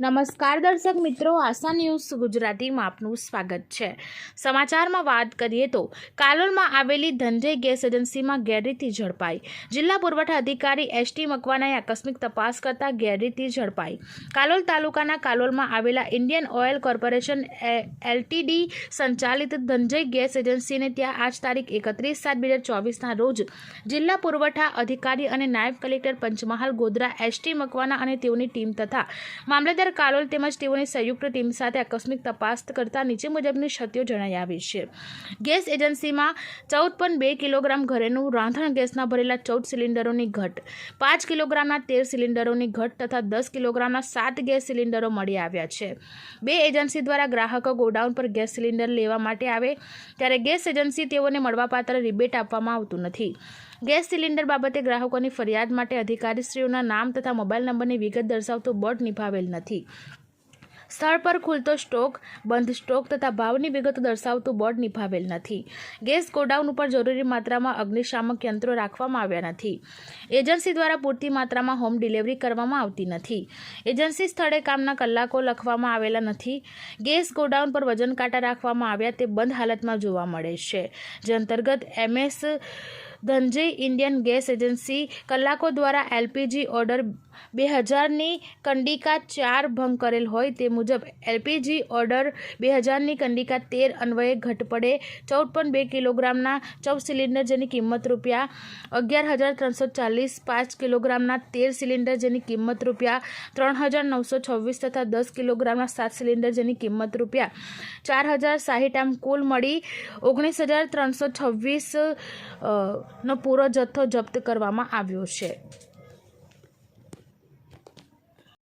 નમસ્કાર દર્શક મિત્રો, આશા ન્યૂઝ ગુજરાતીમાં આપનું સ્વાગત છે. સમાચારમાં વાત કરીએ તો, કાલોલમાં આવેલી ધનજય ગેસ એજન્સીમાં ગેરરીતિ ઝડપાઈ. જિલ્લા પુરવઠા અધિકારી એસટી મકવાનાએ આકસ્મિક તપાસ કરતા ગેરરીતિ ઝડપાઈ. કાલોલ તાલુકાના કાલોલમાં આવેલા ઇન્ડિયન ઓઇલ કોર્પોરેશન એલટીડી સંચાલિત ધનજય ગેસ એજન્સીને ત્યાં આજ તારીખ એકત્રીસ સાત બે હજાર ચોવીસના રોજ જિલ્લા પુરવઠા અધિકારી અને નાયબ કલેક્ટર પંચમહાલ ગોધરા એસટી મકવાના અને તેઓની ટીમ તથા મામલતદાર કાલોલ તેમજ તેઓની સંયુક્ત ટીમ સાથે આકસ્મિક તપાસ કરતા નીચે મુજબની ક્ષતિઓ જણાઈ આવી છે. ગેસ એજન્સીમાં ચૌદ પોઈન્ટ બે કિલોગ્રામ ઘરેનું રાંધણ ગેસના ભરેલા ચૌદ સિલિન્ડરોની ઘટ, પાંચ કિલોગ્રામના તેર સિલિન્ડરોની ઘટ તથા દસ કિલોગ્રામના સાત ગેસ સિલિન્ડરો મળી આવ્યા છે. બે એજન્સી દ્વારા ગ્રાહકો ગોડાઉન પર ગેસ સિલિન્ડર લેવા માટે આવે ત્યારે ગેસ એજન્સી તેઓને મળવાપાત્ર રિબેટ આપવામાં આવતું નથી. ગેસ સિલિન્ડર બાબતે ગ્રાહકોની ફરિયાદ માટે અધિકારીશ્રીઓના નામ તથા મોબાઈલ નંબરની વિગત દર્શાવતું બોર્ડ નિભાવેલ નથી. સ્થળ પર ખુલતો સ્ટોક, બંધ સ્ટોક તથા ભાવની વિગતો દર્શાવતું બોર્ડ નિભાવેલ નથી. ગેસ ગોડાઉન ઉપર જરૂરી માત્રામાં અગ્નિશામક યંત્રો રાખવામાં આવ્યા નથી. એજન્સી દ્વારા પૂરતી માત્રામાં હોમ ડિલિવરી કરવામાં આવતી નથી. એજન્સી સ્થળે કામના કલાકો લખવામાં આવેલા નથી. ગેસ ગોડાઉન પર વજન કાંટા રાખવામાં આવ્યા તે બંધ હાલતમાં જોવા મળે છે. જે અંતર્ગત MS Dhananjay Indian gas agency કલાકો દ્વારા એલપીજી ઓર્ડર બે હજારની કંડિકા ચાર ભંગ કરેલ હોય તે મુજબ એલપીજી ઓર્ડર બે હજારની કંડિકા તેર અન્વયે ઘટપડે ચૌદ બે કિલોગ્રામના ચૌદ સિલિન્ડર જેની કિંમત રૂપિયા અગિયાર હજાર ત્રણસો ચાલીસ પાંચ કિલોગ્રામના તેર સિલિન્ડર જેની કિંમત રૂપિયા ત્રણ હજાર નવસો છવ્વીસ તથા દસ કિલોગ્રામના સાત સિલિન્ડર જેની કિંમત રૂપિયા ચાર હજાર સાહીઠ આમ કુલ મળી ઓગણીસ હજાર ત્રણસો છવ્વીસ નો પૂરો જથ્થો જપ્ત કરવામાં આવ્યો છે.